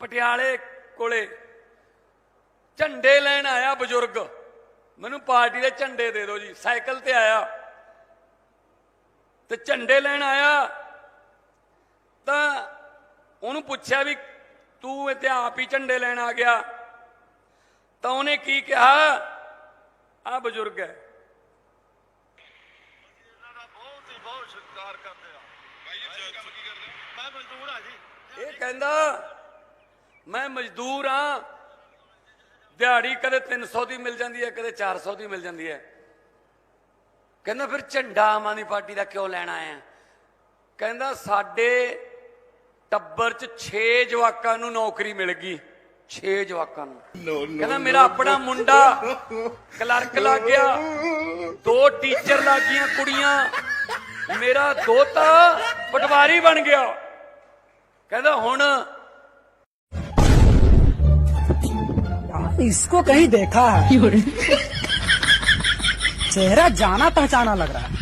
ਪਟਿਆਲੇ ਕੋਲੇ ਝੰਡੇ ਲੈਣ ਆਇਆ ਬਜ਼ੁਰਗ। ਮੈਨੂੰ ਪਾਰਟੀ ਦੇ ਝੰਡੇ ਦੇ ਦਿਓ ਜੀ ਸਾਈਕਲ ਤੇ ਆਇਆ। ਤੇ ਝੰਡੇ ਲੈਣ ਆਇਆ। ਤਾਂ ਉਹਨੂੰ ਪੁੱਛਿਆ ਵੀ ਤੂੰ ਇੱਥੇ ਆਪ ਹੀ ਝੰਡੇ ਲੈਣ ਆ ਗਿਆ। ਤਾਂ ਉਹਨੇ ਕੀ ਕਿਹਾ? ਆ ਬਜ਼ੁਰਗ ਹੈ। ਇਹ ਕਹਿੰਦਾ ਮੈਂ ਮਜ਼ਦੂਰ ਆ ਦਿਹਾੜੀ ਕਦੇ 300 ਦੀ ਮਿਲ ਜਾਂਦੀ ਹੈ ਕਦੇ 400 ਦੀ ਮਿਲ ਜਾਂਦੀ ਹੈ। ਕਹਿੰਦਾ ਫਿਰ ਝੰਡਾ ਆਮ ਆਦਮੀ ਪਾਰਟੀ ਦਾ ਕਿਉਂ ਲੈਣਾ ਆਇਆ ਕਹਿੰਦਾ ਸਾਡੇ ਟੱਬਰ 'ਚ 6 ਜਵਾਕਾਂ ਨੂੰ ਨੌਕਰੀ ਮਿਲ ਗਈ। 6 ਜਵਾਕਾਂ ਨੂੰ। ਕਹਿੰਦਾ ਮੇਰਾ ਆਪਣਾ ਮੁੰਡਾ ਕਲਰਕ ਲੱਗ ਗਿਆ। ਦੋ ਟੀਚਰ ਲੱਗ ਗਈਆਂ ਕੁੜੀਆਂ। ਮੇਰਾ ਦੋਤਾ ਪਟਵਾਰੀ ਬਣ ਗਿਆ। ਕਹਿੰਦਾ ਹੁਣ इसको कहीं देखा है चेहरा जाना पहचाना लग रहा है